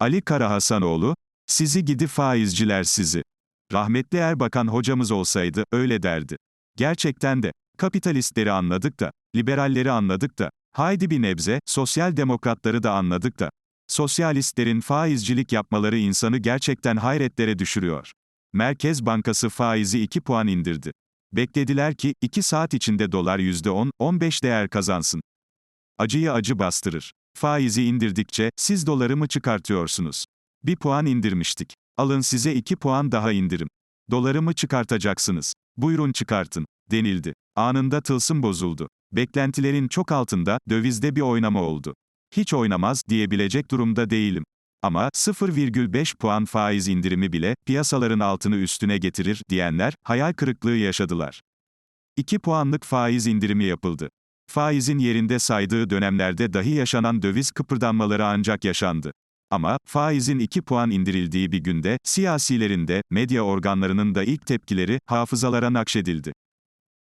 Ali Karahasanoğlu, sizi gidi faizciler sizi. Rahmetli Erbakan hocamız olsaydı, öyle derdi. Gerçekten de, kapitalistleri anladık da, liberalleri anladık da, haydi bir nebze, sosyal demokratları da anladık da. Sosyalistlerin faizcilik yapmaları insanı gerçekten hayretlere düşürüyor. Merkez Bankası faizi 2 puan indirdi. Beklediler ki, 2 saat içinde dolar %10, 15 değer kazansın. Acıyı acı bastırır. Faizi indirdikçe, siz doları mı çıkartıyorsunuz? Bir puan indirmiştik. Alın size 2 puan daha indirim. Doları mı çıkartacaksınız? Buyurun çıkartın, denildi. Anında tılsım bozuldu. Beklentilerin çok altında, dövizde bir oynama oldu. Hiç oynamaz, diyebilecek durumda değilim. Ama 0,5 puan faiz indirimi bile, piyasaların altını üstüne getirir, diyenler, hayal kırıklığı yaşadılar. 2 puanlık faiz indirimi yapıldı. Faizin yerinde saydığı dönemlerde dahi yaşanan döviz kıpırdanmaları ancak yaşandı. Ama, faizin 2 puan indirildiği bir günde, siyasilerin de, medya organlarının da ilk tepkileri, hafızalara nakşedildi.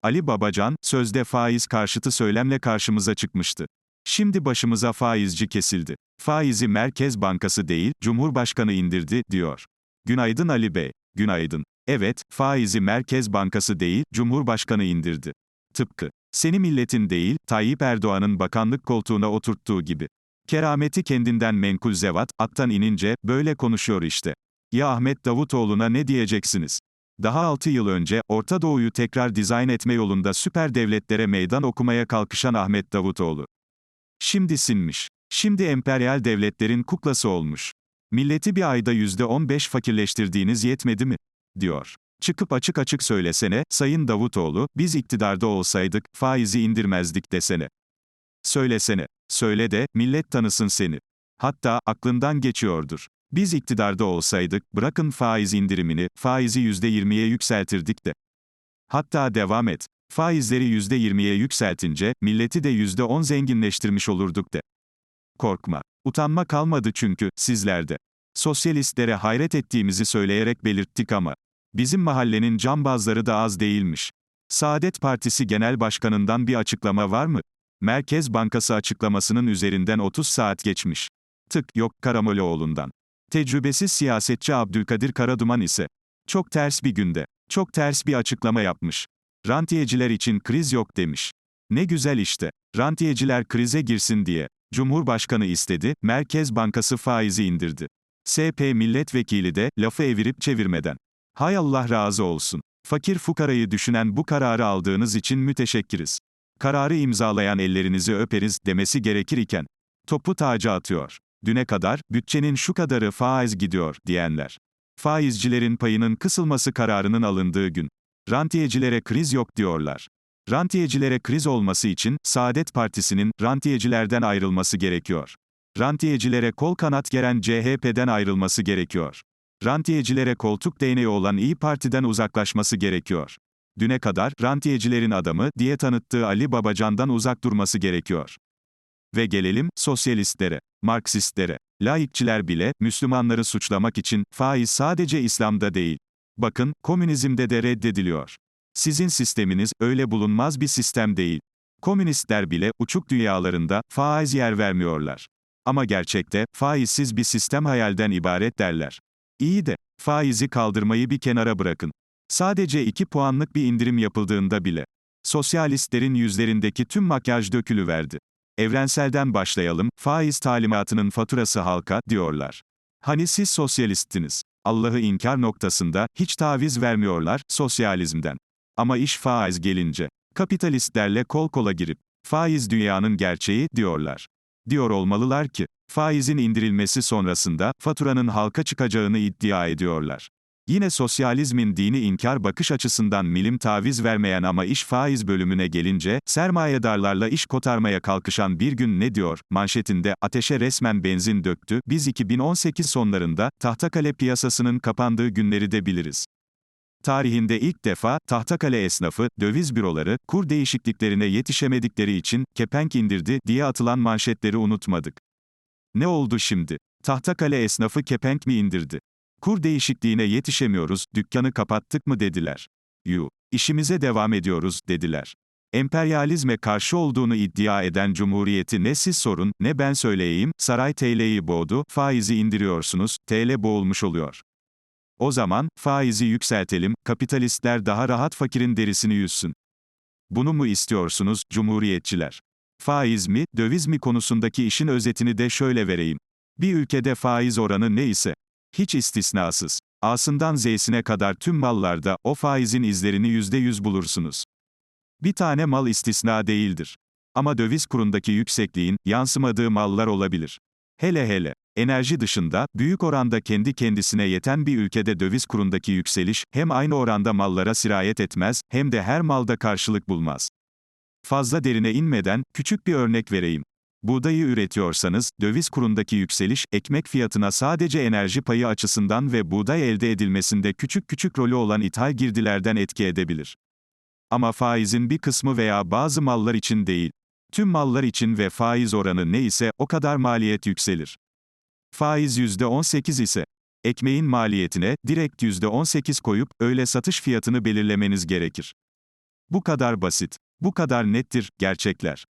Ali Babacan, sözde faiz karşıtı söylemle karşımıza çıkmıştı. Şimdi başımıza faizci kesildi. Faizi Merkez Bankası değil, Cumhurbaşkanı indirdi, diyor. Günaydın Ali Bey. Günaydın. Evet, faizi Merkez Bankası değil, Cumhurbaşkanı indirdi. Tıpkı, seni milletin değil, Tayyip Erdoğan'ın bakanlık koltuğuna oturttuğu gibi. Kerameti kendinden menkul zevat, attan inince, böyle konuşuyor işte. Ya Ahmet Davutoğlu'na ne diyeceksiniz? Daha 6 yıl önce, Orta Doğu'yu tekrar dizayn etme yolunda süper devletlere meydan okumaya kalkışan Ahmet Davutoğlu. Şimdi sinmiş. Şimdi emperyal devletlerin kuklası olmuş. Milleti bir ayda %15 fakirleştirdiğiniz yetmedi mi? diyor. Çıkıp açık açık söylesene, Sayın Davutoğlu, biz iktidarda olsaydık, faizi indirmezdik desene. Söylesene. Söyle de, millet tanısın seni. Hatta, aklından geçiyordur. Biz iktidarda olsaydık, bırakın faiz indirimini, faizi %20'ye yükseltirdik de. Hatta devam et. Faizleri %20'ye yükseltince, milleti de %10 zenginleştirmiş olurduk de. Korkma. Utanma kalmadı çünkü, sizlerde. Sosyalistlere hayret ettiğimizi söyleyerek belirttik ama. Bizim mahallenin cambazları da az değilmiş. Saadet Partisi Genel Başkanı'ndan bir açıklama var mı? Merkez Bankası açıklamasının üzerinden 30 saat geçmiş. Tık, yok, Karamollaoğlu'ndan. Tecrübesiz siyasetçi Abdülkadir Karaduman ise, çok ters bir günde, çok ters bir açıklama yapmış. Rantiyeciler için kriz yok demiş. Ne güzel işte. Rantiyeciler krize girsin diye. Cumhurbaşkanı istedi, Merkez Bankası faizi indirdi. SP milletvekili de, lafı evirip çevirmeden. Hay Allah razı olsun. Fakir fukarayı düşünen bu kararı aldığınız için müteşekkiriz. Kararı imzalayan ellerinizi öperiz demesi gerekir iken. Topu taca atıyor. Düne kadar, bütçenin şu kadarı faiz gidiyor, diyenler. Faizcilerin payının kısılması kararının alındığı gün. Rantiyecilere kriz yok diyorlar. Rantiyecilere kriz olması için, Saadet Partisi'nin, rantiyecilerden ayrılması gerekiyor. Rantiyecilere kol kanat geren CHP'den ayrılması gerekiyor. Rantiyecilere koltuk değneği olan İyi Parti'den uzaklaşması gerekiyor. Düne kadar, rantiyecilerin adamı, diye tanıttığı Ali Babacan'dan uzak durması gerekiyor. Ve gelelim, sosyalistlere, Marksistlere. Laikçiler bile, Müslümanları suçlamak için, faiz sadece İslam'da değil. Bakın, komünizmde de reddediliyor. Sizin sisteminiz, öyle bulunmaz bir sistem değil. Komünistler bile, uçuk dünyalarında, faiz yer vermiyorlar. Ama gerçekte, faizsiz bir sistem hayalden ibaret derler. İyi de, faizi kaldırmayı bir kenara bırakın. Sadece 2 puanlık bir indirim yapıldığında bile. Sosyalistlerin yüzlerindeki tüm makyaj dökülüverdi. Evrenselden başlayalım, faiz talimatının faturası halka, diyorlar. Hani siz sosyalisttiniz. Allah'ı inkar noktasında, hiç taviz vermiyorlar, sosyalizmden. Ama iş faiz gelince, kapitalistlerle kol kola girip, faiz dünyanın gerçeği, diyorlar. Diyor olmalılar ki, faizin indirilmesi sonrasında, faturanın halka çıkacağını iddia ediyorlar. Yine sosyalizmin dini inkar bakış açısından milim taviz vermeyen ama iş faiz bölümüne gelince, sermayedarlarla iş kotarmaya kalkışan bir gün ne diyor, manşetinde, ateşe resmen benzin döktü, biz 2018 sonlarında, tahtakale piyasasının kapandığı günleri de biliriz. Tarihinde ilk defa, tahtakale esnafı, döviz büroları, kur değişikliklerine yetişemedikleri için, kepenk indirdi, diye atılan manşetleri unutmadık. Ne oldu şimdi? Tahtakale esnafı kepenk mi indirdi? Kur değişikliğine yetişemiyoruz, dükkanı kapattık mı dediler. Yu. İşimize devam ediyoruz, dediler. Emperyalizme karşı olduğunu iddia eden Cumhuriyeti ne siz sorun, ne ben söyleyeyim, saray TL'yi boğdu, faizi indiriyorsunuz, TL boğulmuş oluyor. O zaman, faizi yükseltelim, kapitalistler daha rahat fakirin derisini yüzsün. Bunu mu istiyorsunuz, cumhuriyetçiler? Faiz mi, döviz mi konusundaki işin özetini de şöyle vereyim. Bir ülkede faiz oranı ne ise, hiç istisnasız, A'sından Z'sine kadar tüm mallarda, o faizin izlerini %100 bulursunuz. Bir tane mal istisna değildir. Ama döviz kurundaki yüksekliğin, yansımadığı mallar olabilir. Hele hele, enerji dışında, büyük oranda kendi kendisine yeten bir ülkede döviz kurundaki yükseliş, hem aynı oranda mallara sirayet etmez, hem de her malda karşılık bulmaz. Fazla derine inmeden, küçük bir örnek vereyim. Buğdayı üretiyorsanız, döviz kurundaki yükseliş, ekmek fiyatına sadece enerji payı açısından ve buğday elde edilmesinde küçük küçük rolü olan ithal girdilerden etki edebilir. Ama faizin bir kısmı veya bazı mallar için değil. Tüm mallar için ve faiz oranı ne ise, o kadar maliyet yükselir. Faiz %18 ise, ekmeğin maliyetine, direkt %18 koyup, öyle satış fiyatını belirlemeniz gerekir. Bu kadar basit. Bu kadar nettir, gerçekler.